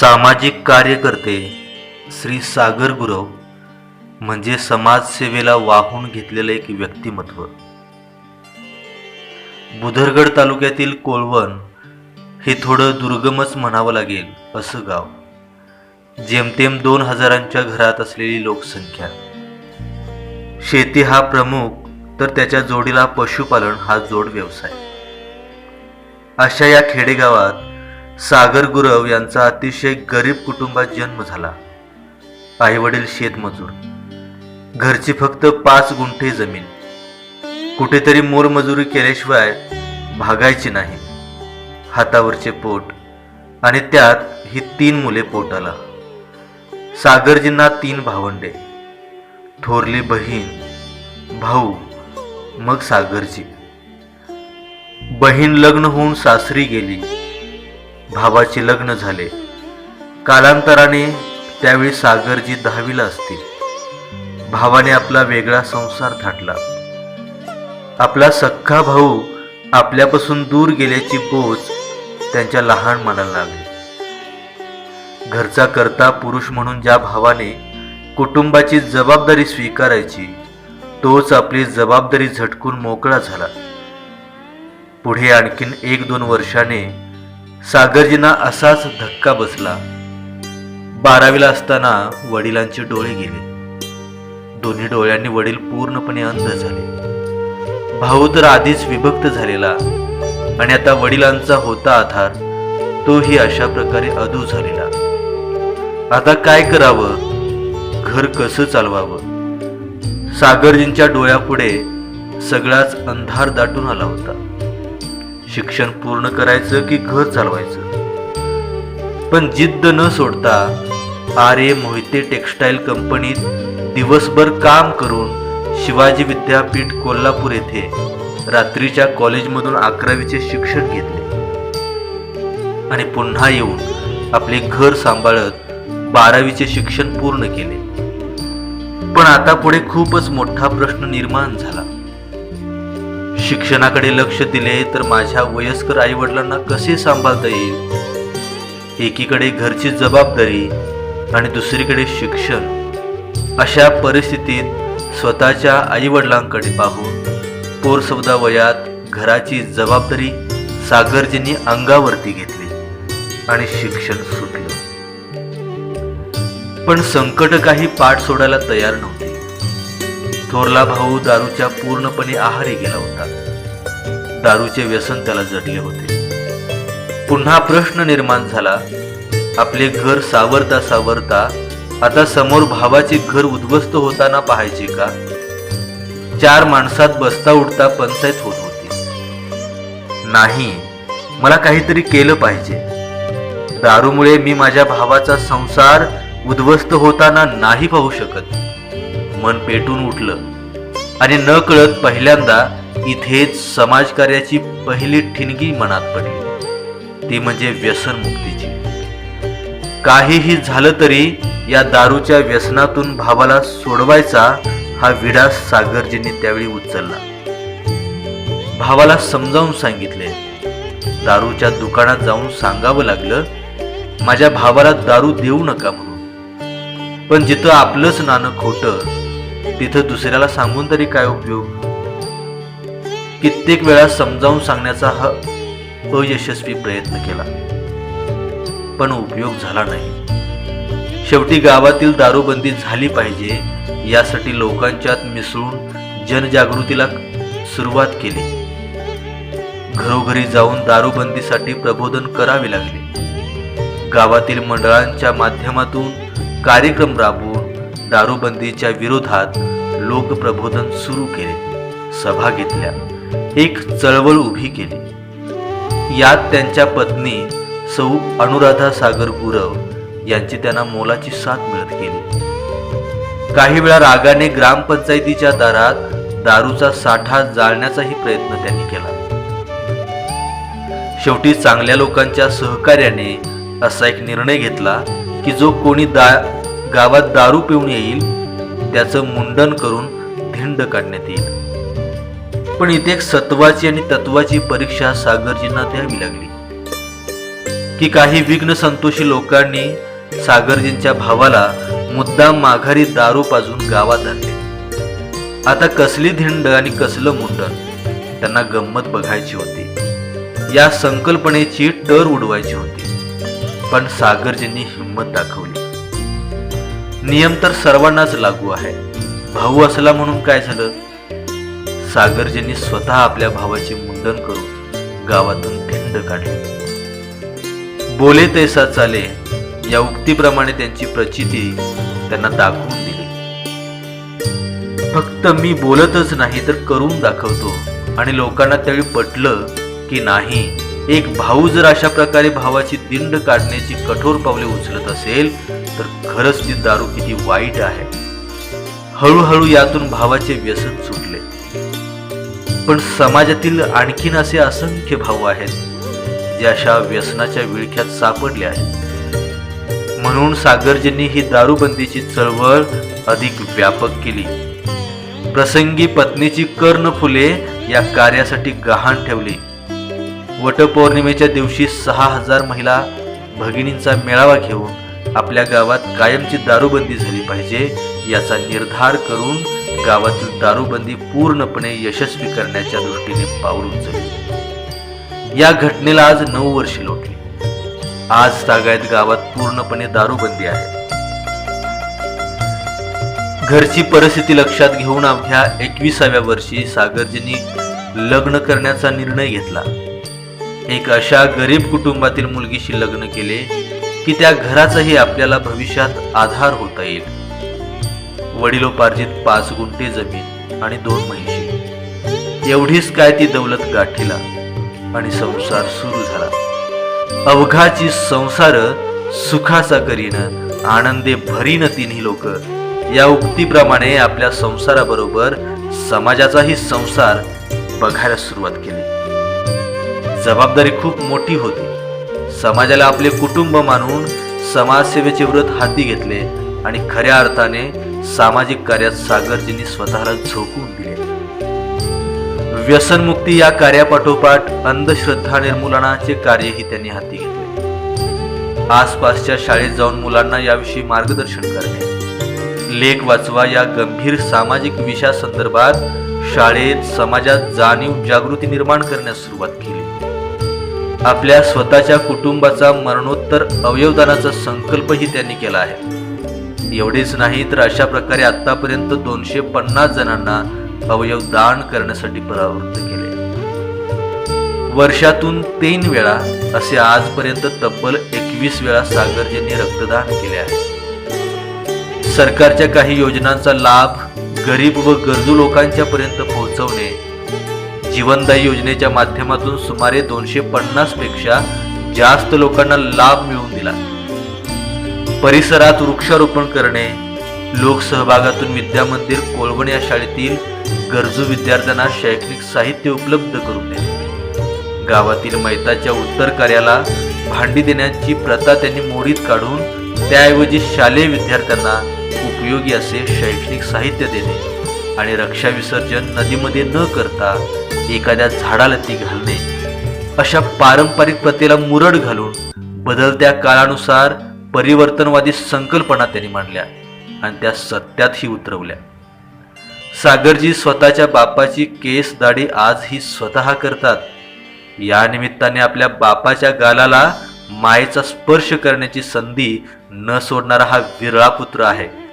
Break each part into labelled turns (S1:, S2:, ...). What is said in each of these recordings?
S1: सामाजिक कार्यकर्ते श्री सागर गुरव म्हणजे समाजसेवेला वाहून घेतलेलं एक व्यक्तिमत्व. बुधरगड तालुक्यातील कोळवण हे थोडं दुर्गमच म्हणावं लागेल असं गाव. जेमतेम दोन हजारांच्या घरात असलेली लोकसंख्या. शेती हा प्रमुख तर त्याच्या जोडीला पशुपालन हा जोड व्यवसाय. अशा या खेडेगावात सागर गुरव यांचा अतिशय गरीब कुटुंबात जन्म झाला. आईवडील शेतमजूर घरची फक्त पाच गुंठे जमीन. कुठेतरी मोलमजुरी केल्याशिवाय भागायची नाही. हातावरचे पोट आणि त्यात ही तीन मुले पोटाला. सागरजींना तीन भावंडे. थोरली बहीण भाऊ मग सागरजी. बहीण लग्न होऊन सासरी गेली. भावाचे लग्न झाले. कालांतराने त्यावेळी सागरजी दहावीला असतील. भावाने आपला वेगळा संसार थाटला. आपला सख्खा भाऊ आपल्यापासून दूर गेल्याची बोच त्यांच्या लहान मनाला लागली. घरचा करता पुरुष म्हणून ज्या भावाने कुटुंबाची जबाबदारी स्वीकारायची तोच आपली जबाबदारी झटकून मोकळा झाला. पुढे आणखीन एक दोन वर्षाने सागरजींना असाच धक्का बसला. बारावीला असताना वडिलांचे डोळे गेले. दोन्ही डोळ्यांनी वडील पूर्णपणे अंध झाले. भाऊ तर आधीच विभक्त झालेला आणि आता वडिलांचा होता आधार तोही अशा प्रकारे अधू झालेला. आता काय करावं? घर कसं चालवावं? सागरजींच्या डोळ्यापुढे सगळाच अंधार दाटून आला होता. शिक्षण पूर्ण करायचं की घर चालवायचं? पण जिद्द न सोडता आर ए मोहिते टेक्स्टाईल कंपनीत दिवसभर काम करून शिवाजी विद्यापीठ कोल्हापूर येथे रात्रीच्या कॉलेजमधून अकरावीचे शिक्षण घेतले. आणि पुन्हा येऊन आपले घर सांभाळत बारावीचे शिक्षण पूर्ण केले. पण आता पुढे खूपच मोठा प्रश्न निर्माण झाला. शिक्षणाकडे लक्ष दिले तर माझ्या वयस्कर आई वडिलांना कसे सांभाळता येईल? एकीकडे घरची जबाबदारी आणि दुसरीकडे शिक्षण. अशा परिस्थितीत स्वतःच्या आई वडिलांकडे पाहून पोरसौदा वयात घराची जबाबदारी सागरजींनी अंगावरती घेतली आणि शिक्षण सुटलं. पण संकट काही पाठ सोडायला तयार नव्हते. थोरला भाऊ दारूच्या पूर्णपणे आहारी गेला होता. दारूचे व्यसन त्याला जडले होते. पुन्हा प्रश्न निर्माण झाला आपले घर सावरता सावरता आता समोर भावाचे घर उद्ध्वस्त होताना पाहायचे का? चार माणसात बसता उठता पंचायत होत होती. नाही मला काहीतरी केलं पाहिजे. दारूमुळे मी माझ्या भावाचा संसार उद्ध्वस्त होताना नाही पाहू शकत. मन पेटून उठलं. आणि न कळत पहिल्यांदा इथेच समाजकार्याची पहिली ठिणगी मनात पडली. ती म्हणजे व्यसनमुक्तीची काहीही झालं तरी या दारूच्या व्यसनातून भावाला सोडवायचा हा विडा सागरजींनी त्यावेळी उचलला. भावाला समजावून सांगितले दारूच्या दुकानात जाऊन सांगावं लागलं माझ्या भावाला दारू देऊ नका म्हणून. पण जिथं आपलंच नाणं खोटं तिथं दुसऱ्याला सांगून तरी काय उपयोग? कित्येक वेळा समजावून सांगण्याचा हा अयशस्वी प्रयत्न केला. पण उपयोग झाला नाही. शेवटी गावातील दारूबंदी झाली पाहिजे यासाठी लोकांच्यात मिसळून जनजागृतीला सुरुवात केली. घरोघरी जाऊन दारूबंदीसाठी प्रबोधन करावे लागले. गावातील मंडळांच्या माध्यमातून कार्यक्रम राबवून दारूबंदीच्या विरोधात लोकप्रबोधन सुरू केले. सभा घेतल्या. एक चळवळ उभी केली. यात त्यांच्या पत्नी सौ अनुराधा सागर गुरव यांची त्यांना मोलाची साथ मिळत गेली. काही वेळा रागाने ग्रामपंचायतीच्या दारात दारूचा साठा जाळण्याचाही प्रयत्न त्यांनी केला. शेवटी चांगल्या लोकांच्या सहकार्याने असा एक निर्णय घेतला की जो कोणी दा गावात दारू पिऊन येईल त्याचं मुंडन करून धिंड काढण्यात येईल. पण इथे एक सत्वाची आणि तत्वाची परीक्षा सागरजींना द्यावी लागली. की काही विघ्न संतोषी लोकांनी सागरजींच्या भावाला मुद्दाम माघारी दारू पाजून गावात आणले. आता कसली धिंड आणि कसलं मुंडन त्यांना गंमत बघायची होती. या संकल्पनेची टर उडवायची होती. पण सागरजींनी हिंमत दाखवली. नियम तर सर्वांनाच लागू आहे. भाऊ असला म्हणून काय झालं? सागरजींनी स्वतः आपल्या भावाचे मुंडन करून गावातून धिंड काढली. बोले तैसा चाले या उक्तीप्रमाणे त्यांची प्रचिती त्यांना दाखवून दिली. फक्त मी बोलतच नाही तर करून दाखवतो. आणि लोकांना त्यावेळी पटलं की नाही एक भाऊ जर अशा प्रकारे भावाची दिंड काढण्याची कठोर पावले उचलत असेल तर खरंच ती दारू किती वाईट आहे. हळूहळू यातून भावाचे व्यसन सुटले. पण समाजातील आणखीन असे असंख्य भाऊ आहेत जे अशा व्यसनाच्या विळख्यात सापडले आहेत. म्हणून सागरजींनी ही दारूबंदीची चळवळ अधिक व्यापक केली. प्रसंगी पत्नीची कर्ण फुले या कार्यासाठी गहाण ठेवली. वटपौर्णिमेच्या दिवशी सहा हजार महिला भगिनींचा मेळावा घेऊन आपल्या गावात कायमची दारूबंदी झाली पाहिजे याचा निर्धार करून गावातील दारूबंदी पूर्णपणे यशस्वी करण्याच्या दृष्टीने पाऊल उचलले. या घटनेला आज नऊ वर्षे लोटली. आज तागायत गावात पूर्णपणे दारूबंदी आहे. घरची परिस्थिती लक्षात घेऊन अवघ्या एकविसाव्या वर्षी सागरजींनी लग्न करण्याचा निर्णय घेतला. एक अशा गरीब कुटुंबातील मुलगीशी लग्न केले की त्या घराचाही आपल्याला भविष्यात आधार होता येईल. वडिलोपार्जित पाच गुंठे जमीन आणि दोन म्हैशी. एवढीच काय ती दौलत गाठीला आणि संसार सुरू झाला. अवघाची संसार सुखाचा करीन आनंदे भरीन तिन्ही लोक या उक्तीप्रमाणे आपल्या संसाराबरोबर समाजाचाही संसार बघायला सुरुवात केली. जबाबदारी खूप मोठी होती. समाजाला आपले कुटुंब मानून समाजसेवेचे व्रत हाती घेतले आणि खऱ्या अर्थाने सामाजिक कार्यात सागरजींनी स्वतःला झोकून दिले. व्यसनमुक्ती या कार्यापाठोपाठ अंधश्रद्धा निर्मूलनाचे कार्यही त्यांनी हाती घेतले. आसपासच्या शाळेत जाऊन मुलांना याविषयी मार्गदर्शन करणे. लेख वाचवा या गंभीर सामाजिक विषयासंदर्भात शाळेत समाजात जाणीव जागृती निर्माण करण्यास सुरुवात केली. आपल्या स्वतःच्या कुटुंबाचा मरणोत्तर अवयवदानाचा संकल्पही त्यांनी केला आहे. एवढेच नाही तर अशा प्रकारे आतापर्यंत दोनशे पन्नास जणांना अवयव दान करण्यासाठी परावृत्त केले. वर्षातून तीन वेळा असे आजपर्यंत तब्बल एकवीस वेळा सागरजींनी रक्तदान केले आहे. सरकारच्या काही योजनांचा लाभ गरीब व गरजू लोकांच्या पर्यंत पोहोचवणे जीवनदायी योजनेच्या माध्यमातून सुमारे दोनशे पन्नासपेक्षा जास्त लोकांना लाभ मिळवून दिला. परिसरात वृक्षारोपण करणे लोकसहभागातून विद्यामंदिर कोळवण या शाळेतील गरजू विद्यार्थ्यांना शैक्षणिक साहित्य उपलब्ध करून देणे. गावातील मैताच्या उत्तर कार्याला भांडी देण्याची प्रथा त्यांनी मोडीत काढून त्याऐवजी शालेय विद्यार्थ्यांना उपयोगी असे शैक्षणिक साहित्य देणे. आणि रक्षा विसर्जन नदीमध्ये न करता एखाद्या झाडाला ती घालणे. अशा पारंपरिक प्रथेला मुरड घालून बदलत्या काळानुसार परिवर्तनवादी संकल्पना त्यांनी मांडल्या आणि त्या सत्यातही उतरवल्या. सागरजी स्वतःच्या बापाची केस दाढी आजही स्वतः करतात. या निमित्ताने आपल्या बापाच्या गालाला मायेचा स्पर्श करण्याची संधी न सोडणारा हा विरळा पुत्र आहे.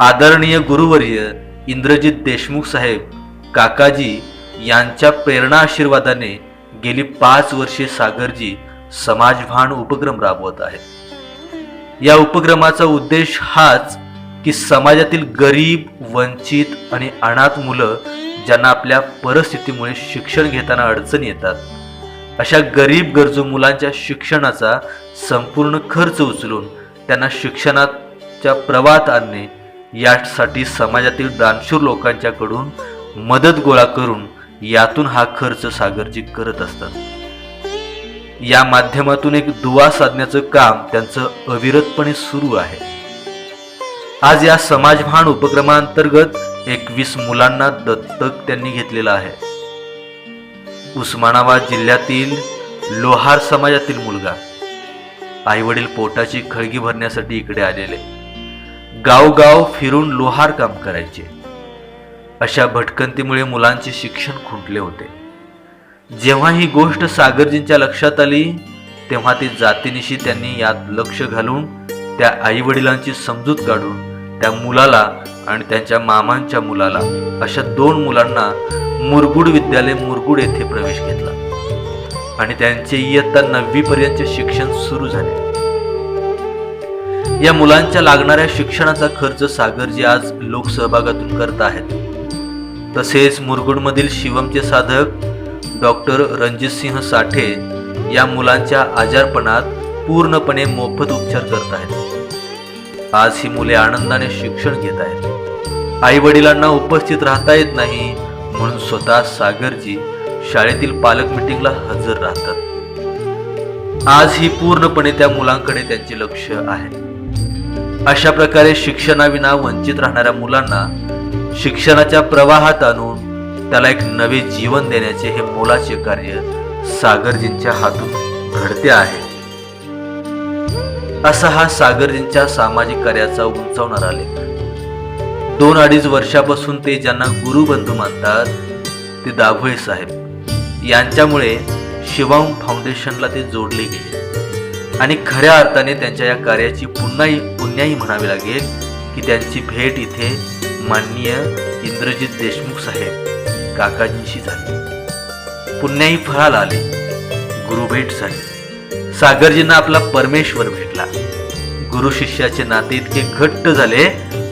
S1: आदरणीय गुरुवर्य इंद्रजित देशमुख साहेब काकाजी यांच्या प्रेरणा आशीर्वादाने गेली पाच वर्षे सागरजी समाजभान उपक्रम राबवत आहेत. या उपक्रमाचा उद्देश हाच की समाजातील गरीब वंचित आणि अनाथ मुलं ज्यांना आपल्या परिस्थितीमुळे शिक्षण घेताना अडचणी येतात अशा गरीब गरजू मुलांच्या शिक्षणाचा संपूर्ण खर्च उचलून त्यांना शिक्षणाच्या प्रवाहात आणणे यासाठी समाजातील दानशूर लोकांच्याकडून मदत गोळा करून यातून हा खर्च सागरजी करत असतात. या माध्यमातून एक दुवा साधण्याचं काम त्यांचं अविरतपणे सुरू आहे. आज या समाजभान उपक्रमांतर्गत एकवीस मुलांना दत्तक त्यांनी घेतलेलं आहे. उस्मानाबाद जिल्ह्यातील लोहार समाजातील मुलगा. आई वडील पोटाची खळगी भरण्यासाठी इकडे आलेले. गावगाव फिरून लोहार काम करायचे. अशा भटकंतीमुळे मुलांचे शिक्षण खुंटले होते. जेव्हा ही गोष्ट सागरजींच्या लक्षात आली तेव्हा ती जातीनिशी त्यांनी यात लक्ष घालून त्या आई वडिलांची समजूत काढून त्या मुलाला आणि त्यांच्या मामांच्या मुलाला अशा दोन मुलांना मुरगुड विद्यालय मुरगुड येथे प्रवेश घेतला. आणि त्यांचे इयत्ता नववीपर्यंतचे शिक्षण सुरू झाले. या मुलांच्या लागणाऱ्या शिक्षणाचा खर्च सागरजी आज लोकसहभागातून करत आहेत. तसेच मुरगुडमधील शिवमचे साधक डॉक्टर रणजितसिंह साठे या मुलांच्या आजारपणात पूर्णपणे मोफत उपचार करत आहेत. आज ही मुले आनंदाने शिक्षण घेत आहेत. आई वडिलांना उपस्थित राहता येत नाही म्हणून स्वतः सागरजी शाळेतील पालक मिटिंगला हजर राहतात. आज ही पूर्णपणे त्या मुलांकडे त्यांचे लक्ष आहे. अशा प्रकारे शिक्षणाविना वंचित राहणाऱ्या मुलांना शिक्षणाच्या प्रवाहात आणून त्याला एक नवे जीवन देण्याचे हे मोलाचे कार्य सागरजींच्या हातून घडते आहे. असा हा सागरजींच्या सामाजिक कार्याचा उंचावणारा लेख. दोन अडीच वर्षापासून ते ज्यांना गुरुबंधू मानतात ते दाभोळे साहेब. यांच्यामुळे शिवम फाउंडेशनला ते जोडले गेले. आणि खऱ्या अर्थाने त्यांच्या या कार्याची पुन्हा पुण्याही म्हणावी लागेल की त्यांची भेट इथे माननीय इंद्रजित देशमुख साहेब काकाजींशी झाली. पुण्याही फळाला आले. गुरुभेट झाली. सागरजींना आपला परमेश्वर भेटला. गुरु शिष्याचे नाते इतके घट्ट झाले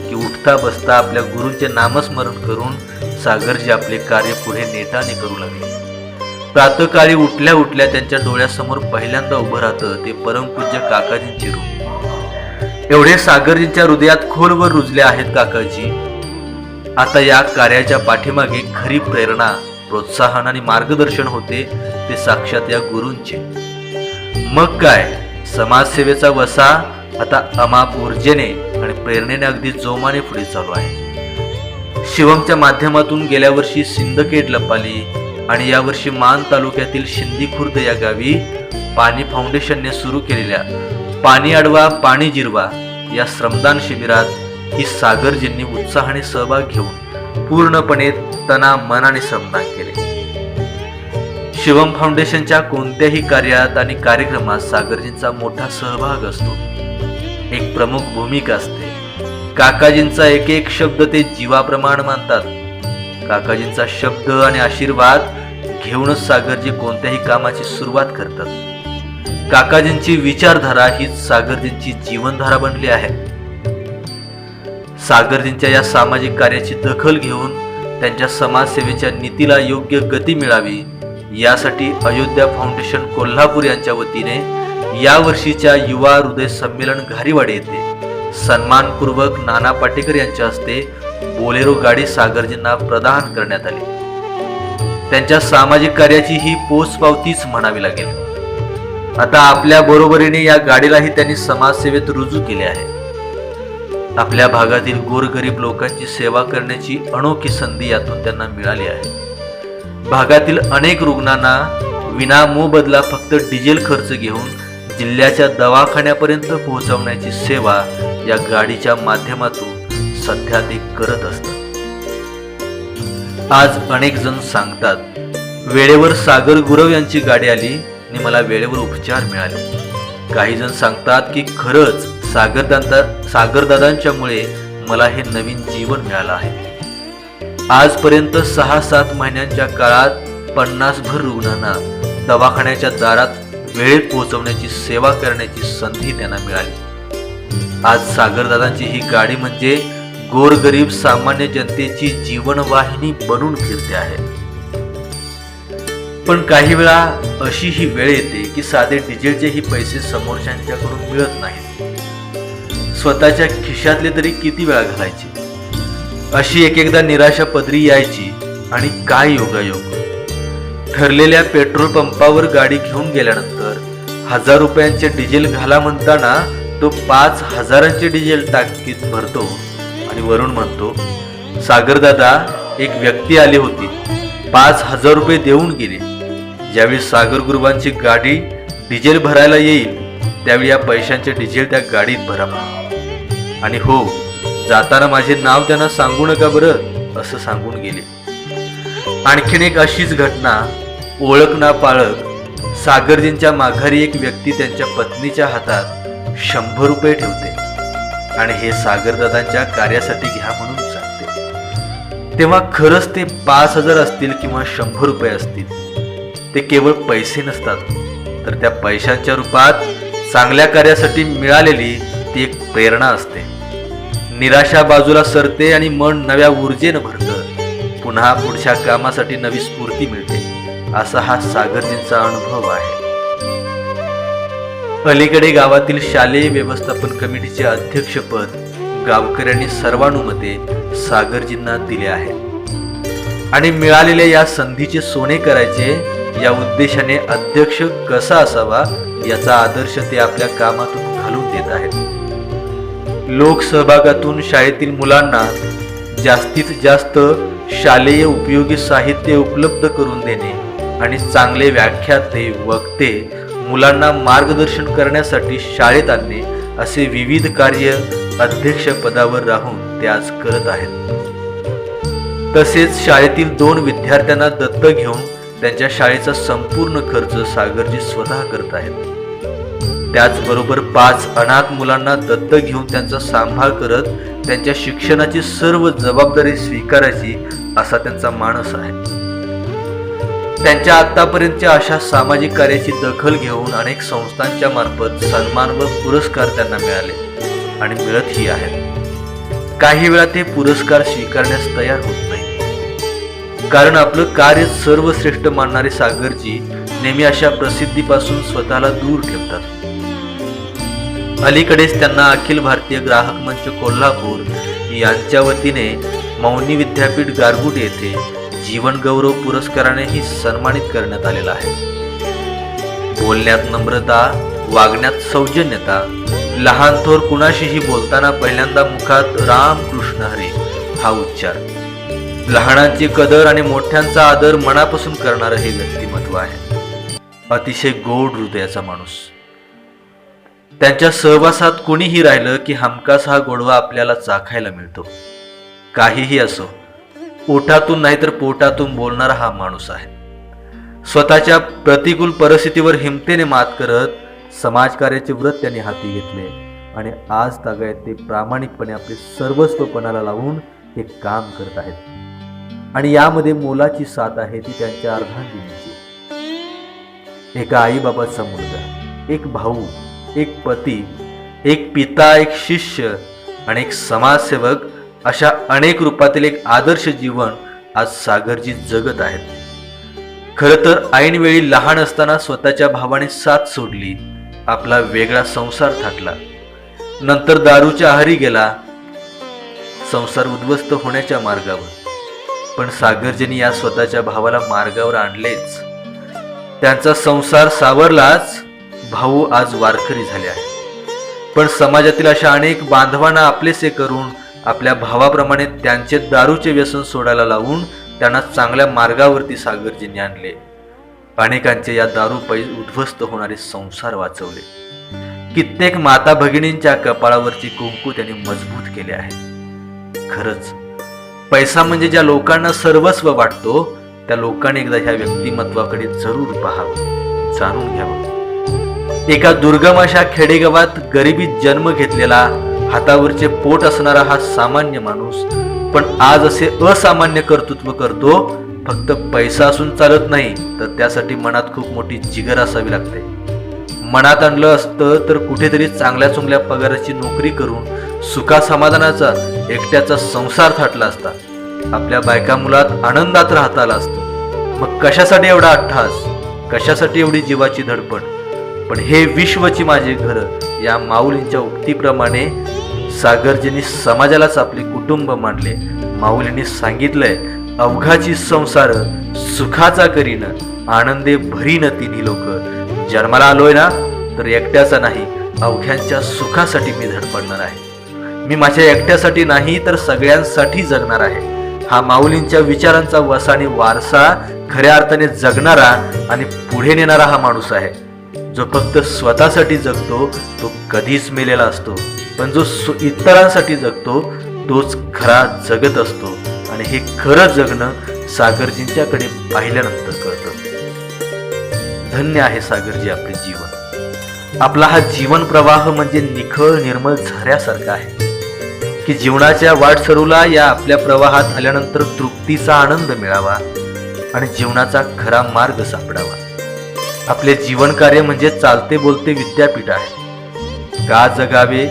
S1: की उठता बसता आपल्या गुरूंचे नामस्मरण करून सागरजी आपले कार्य पुढे नेटाने करू लागले. प्रातकाळी उठल्या उठल्या त्यांच्या डोळ्यासमोर पहिल्यांदा उभं राहतं ते परमपूज्य काकाजींचे रूप. एवढे सागरजींच्या हृदयात खोलवर रुजले आहेत काकाजी. आता या कार्याच्या पाठीमागे खरी प्रेरणा प्रोत्साहन आणि मार्गदर्शन होते ते साक्षात या गुरूंचे. मग काय? समाजसेवेचा वसा आता अमाप ऊर्जेने आणि प्रेरणेने अगदी जोमाने पुढे चालू आहे. शिवमच्या माध्यमातून गेल्या वर्षी सिंदखेड लपाली आणि यावर्षी मान तालुक्यातील शिंदी खुर्द या गावी पाणी फाउंडेशनने सुरू केलेल्या पाणी अडवा पाणी जिरवा या श्रमदान शिबिरात ही सागरजींनी उत्साहाने सहभाग घेऊन पूर्णपणे तना मनाने श्रमदान केले. शिवम फाउंडेशनच्या कोणत्याही कार्यात आणि कार्यक्रमात सागरजींचा मोठा सहभाग असतो. एक प्रमुख भूमिका असते. काकाजींचा एक एक शब्द ते जीवाप्रमाण मानतात. काकाजींचा शब्द आणि आशीर्वाद घेऊनच सागरजी कोणत्याही कामाची सुरुवात करतात. काकाजींची विचारधारा हीच सागरजींची जीवनधारा बनली आहे. सागरजींच्या या सामाजिक कार्याची दखल घेऊन त्यांच्या समाजसेवेच्या नीतीला योग्य गती मिळावी यासाठी अयोध्या फाउंडेशन कोल्हापूर यांच्या वतीने यावर्षीच्या युवा हृदय संमेलन घारीवाडी येथे सन्मानपूर्वक नाना पाटेकर यांच्या हस्ते बोलेरो गाडी सागरजींना प्रदान करण्यात आली. त्यांच्या सामाजिक कार्याची ही पोचपावतीच म्हणावी लागेल. आता आपल्या बरोबरीने या गाडीलाही त्यांनी समाजसेवेत रुजू केले आहे. आपल्या भागातील गोरगरीब लोकांची सेवा करण्याची अनोखी संधी यातून त्यांना मिळाली आहे. भागातील अनेक रुग्णांना विना मोबदला फक्त डिझेल खर्च घेऊन जिल्ह्याच्या दवाखान्यापर्यंत पोहोचवण्याची सेवा या गाडीच्या माध्यमातून सध्या ते करत असतात. आज अनेक जण सांगतात वेळेवर सागर गुरव यांची गाडी आली आणि मला वेळेवर उपचार मिळाले. काही जण सांगतात की खरंच सागरदादा सागरदादांच्यामुळे मला हे नवीन जीवन मिळालं आहे. आजपर्यंत सहा सात महिन्यांच्या काळात पन्नास भर रुग्णांना दवाखान्याच्या दारात वेळेत पोहोचवण्याची सेवा करण्याची संधी त्यांना मिळाली. आज सागरदादांची ही गाडी म्हणजे गोरगरीब सामान्य जनतेची जीवनवाहिनी बनून फिरते आहे. पण काही वेळा अशी ही वेळ येते की साधे डिझेलचेही पैसे समोरच्यांच्याकडून मिळत नाहीत. स्वतःच्या खिशातले तरी किती वेळा घालायचे? अशी एक एकदा निराशा पदरी यायची आणि काय योगायोग? ठरलेल्या पेट्रोल पंपावर गाडी घेऊन गेल्यानंतर हजार रुपयांचे डिझेल घाला म्हणताना तो पाच हजारांचे डिझेल टाकीत भरतो. आणि वरुण म्हणतो सागरदादा एक व्यक्ती आली होती. पाच हजार रुपये देऊन गेले. ज्यावेळी सागर गुरुबांची गाडी डिझेल भरायला येईल त्यावेळी या पैशांचे डिझेल त्या गाडीत भरावा आणि हो जाताना माझे नाव त्यांना सांगू नका बरं असं सांगून गेले. आणखीन एक अशीच घटना ओळख ना पाळक सागरजींच्या माघारी एक व्यक्ती त्यांच्या पत्नीच्या हातात शंभर रुपये ठेवते. आणि हे सागरदादांच्या कार्यासाठी घ्या म्हणून सांगते. तेव्हा खरंच ते पाच हजार असतील किंवा शंभर रुपये असतील. ते केवळ पैसे नसतात. तर त्या पैशांच्या रूपात चांगल्या कार्यासाठी मिळालेली ती एक प्रेरणा असते. निराशा बाजूला सरते आणि मन नव्या ऊर्जेनं भरतं. पुन्हा पुढच्या कामासाठी नवी स्फूर्ती मिळते. असा हा सागरजींचा अनुभव आहे. अलीकडे गावातील शालेय व्यवस्थापन कमिटीचे अध्यक्षपद गावकऱ्यांनी सर्वानुमते सागरजींना दिले आहे. आणि मिळालेल्या या संधीचे सोने करायचे या उद्देशाने अध्यक्ष कसा असावा याचा आदर्श ते आपल्या कामातून घालून देत आहेत. लोकसहभागातून शाळेतील मुलांना जास्तीत जास्त शालेय उपयोगी साहित्य उपलब्ध करून देणे आणि चांगले व्याख्याते वक्ते मुलांना मार्गदर्शन करण्यासाठी शाळेत आणणे असे विविध कार्य अध्यक्ष पदावर राहून ते आज करत आहेत. तसेच शाळेतील दोन विद्यार्थ्यांना दत्तक घेऊन त्यांच्या शाळेचा संपूर्ण खर्च सागरजी स्वतः करत आहेत. त्याचबरोबर पाच अनाथ मुलांना दत्तक घेऊन त्यांचा सांभाळ करत त्यांच्या शिक्षणाची सर्व जबाबदारी स्वीकारायची असा त्यांचा मानस आहे. त्यांच्या आतापर्यंतच्या अशा सामाजिक कार्याची दखल घेऊन अनेक संस्थांच्या मार्फत सन्मान व पुरस्कार त्यांना मिळाले. आणि मिळतही आहेत. काही वेळा ते पुरस्कार स्वीकारण्यास तयार होत नाही. कारण आपलं कार्य सर्वश्रेष्ठ मानणारे सागरजी नेहमी अशा प्रसिद्धीपासून स्वतःला दूर ठेवतात. अलीकडेच त्यांना अखिल भारतीय ग्राहक मंच कोल्हापूर यांच्या वतीने मौनी विद्यापीठ गारगुट येथे जीवन गौरव पुरस्कारानेही सन्मानित करण्यात आलेला आहे. बोलण्यात नम्रता वागण्यात सौजन्यता लहान थोर कुणाशीही बोलताना पहिल्यांदा मुखात राम कृष्ण हरे हा उच्चार. लहानांची कदर आणि मोठ्यांचा आदर मनापासून करणारं हे व्यक्तिमत्व आहे. अतिशय गोड हृदयाचा माणूस. त्यांच्या सहवासात कुणीही राहिलं की हमखास हा गोडवा आपल्याला चाखायला मिळतो. काहीही असो ओठातून नाहीतर पोटातून बोलणारा हा माणूस आहे. स्वतःच्या प्रतिकूल परिस्थितीवर हिमतेने मात करत समाजकार्याचे व्रत त्यांनी हाती घेतले आणि आज तागायत ते प्रामाणिकपणे आपले सर्वस्वपणाला लावून हे काम करत आहेत. आणि यामध्ये मोलाची साथ आहे ती त्यांच्या अर्धांगिनीची. एका आईबाबाचा मुलगा एक भाऊ एक पती एक पिता एक शिष्य आणि एक समाजसेवक अशा अनेक रूपातील एक आदर्श जीवन आज सागरजी जगत आहेत. खरं तर ऐनवेळी लहान असताना स्वतःच्या भावाने साथ सोडली आपला वेगळा संसार थाटला. नंतर दारूच्या आहारी गेला संसार उद्ध्वस्त होण्याच्या मार्गावर. पण सागरजींनी या स्वतःच्या भावाला मार्गावर आणलेच. त्यांचा संसार सावरलाच भाऊ आज वारकरी झाले आहे पण समाजातील अशा अनेक बांधवांना आपलेसे करून आपल्या भावाप्रमाणे त्यांचे दारूचे व्यसन सोडायला लावून त्यांना चांगल्या मार्गावरती सागरजींनी आणले. अनेकांचे या दारू पै उद्ध्वस्त होणारे संसार वाचवले. कित्येक माता भगिनींच्या कपाळावरची कुंकू त्यांनी मजबूत केले आहे. खरंच पैसा म्हणजे ज्या लोकांना सर्वस्व वाटतो त्या लोकांनी एकदा ह्या व्यक्तिमत्वाकडे जरूर पाहावं जाणून घ्यावं. एका दुर्गम अशा खेडेगावात गरिबीत जन्म घेतलेला हातावरचे पोट असणारा हा सामान्य माणूस पण आज असे असामान्य कर्तृत्व करतो फक्त पैसा असून चालत नाही तर त्यासाठी मनात खूप मोठी जिगर असावी लागते. मनात आणलं असतं तर कुठेतरी चांगल्या चुंगल्या पगाराची नोकरी करून सुखा समाधानाचा एकट्याचा संसार थाटला असता. आपल्या बायका मुलात आनंदात राहता आला असतो. मग कशासाठी एवढा अट्ठास कशासाठी एवढी जीवाची धडपड? पण हे विश्वची माझे घर. या माऊलींच्या उक्तीप्रमाणे सागरजींनी समाजालाच आपले कुटुंब मानले माऊलींनी सांगितलंय अवघाची संसार सुखाचा करीन आनंदे भरीन तिन्ही लोक. जन्माला आलोय ना तर एकट्याचा नाही अवघ्यांच्या सुखासाठी मी धडपडणार आहे. मी माझ्या एकट्यासाठी नाही तर सगळ्यांसाठी जगणार आहे. हा माऊलींच्या विचारांचा वसाने वारसा खऱ्या अर्थाने जगणारा आणि पुढे नेणारा हा माणूस आहे. जो फक्त स्वतःसाठी जगतो तो कधीच मेलेला असतो. पण जो इतरांसाठी जगतो तोच खरा जगत असतो. आणि हे खरं जगणं सागरजींच्याकडे पाहिल्यानंतर कळतं. धन्य आहे सागरजी आपले जीवन. आपला हा जीवन प्रवाह म्हणजे निखळ निर्मळ झऱ्यासारखा आहे. की जीवनाच्या वाटसरूला या आपल्या प्रवाहात आल्यानंतर तृप्तीचा आनंद मिळावा आणि जीवनाचा खरा मार्ग सापडावा. आपले जीवन कार्य म्हणजे चालते बोलते विद्यापीठ आहे. का जगावे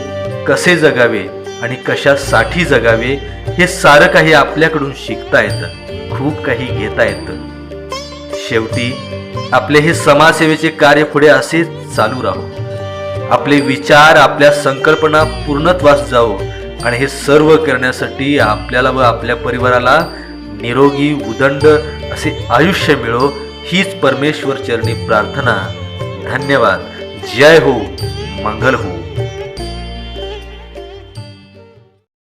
S1: कसे जगावे आणि कशासाठी जगावे हे सारं काही आपल्याकडून शिकता येतं खूप काही घेता येतं. शेवटी आपले हे समाजसेवेचे कार्य पुढे असेच चालू राहू. आपले विचार आपल्या संकल्पना पूर्णत्वास जावो आणि हे सर्व करण्यासाठी आपल्याला व आपल्या परिवाराला निरोगी उदंड असे आयुष्य मिळो हीच परमेश्वर चरणी प्रार्थना. धन्यवाद. जय हो. मंगल हो.